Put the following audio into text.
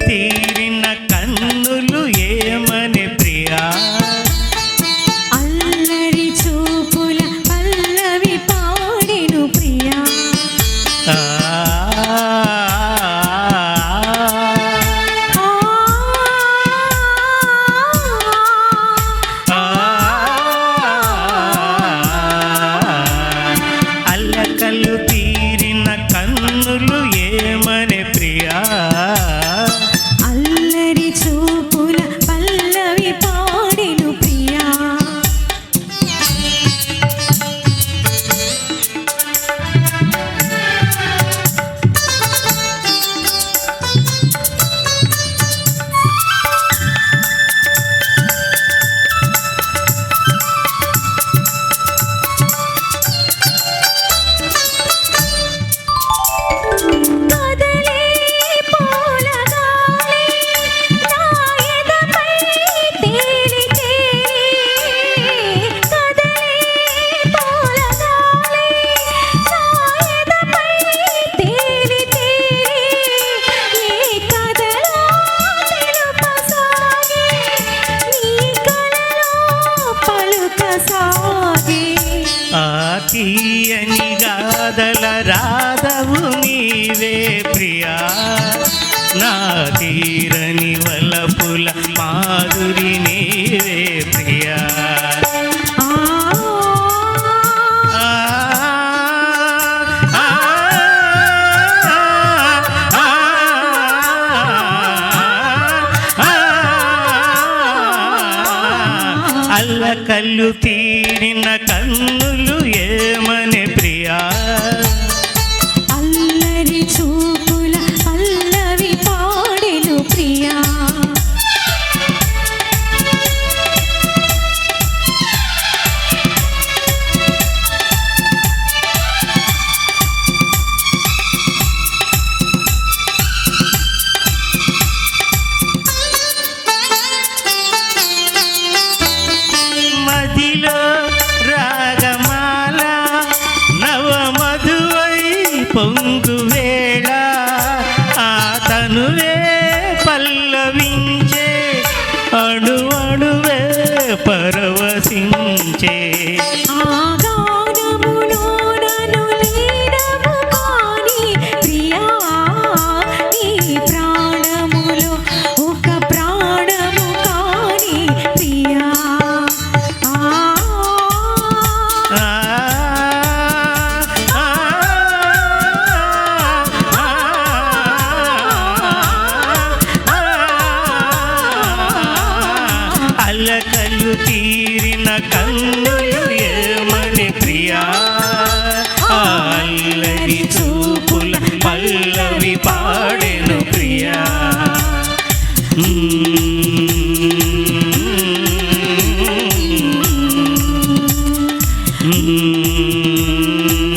తీరిన కన్నులు ఏమని ప్రియా? అల్లరి చూపుల పల్లవి పాడెను ప్రియా. ఆ, అల్లకల్లు తీరిన కన్నులు ఏమని ప్రియా? తీయని గాదల రాధవు నీవే ప్రియా నా తీరని వలపుల మాధురి నీవే ప్రియా అల్ల కల్లు తీ నిన్న కన్నులు ఏమని ప్రియా? ముందు వేళ ఆ తనువే పల్లవించే అడువడువే పరవశించే. కళ్ళు తీరిన కళ్ళు ఏమని ప్రియా? అల్లరి చూపుల పల్లవి పాడెను ప్రియా. Mm-hmm.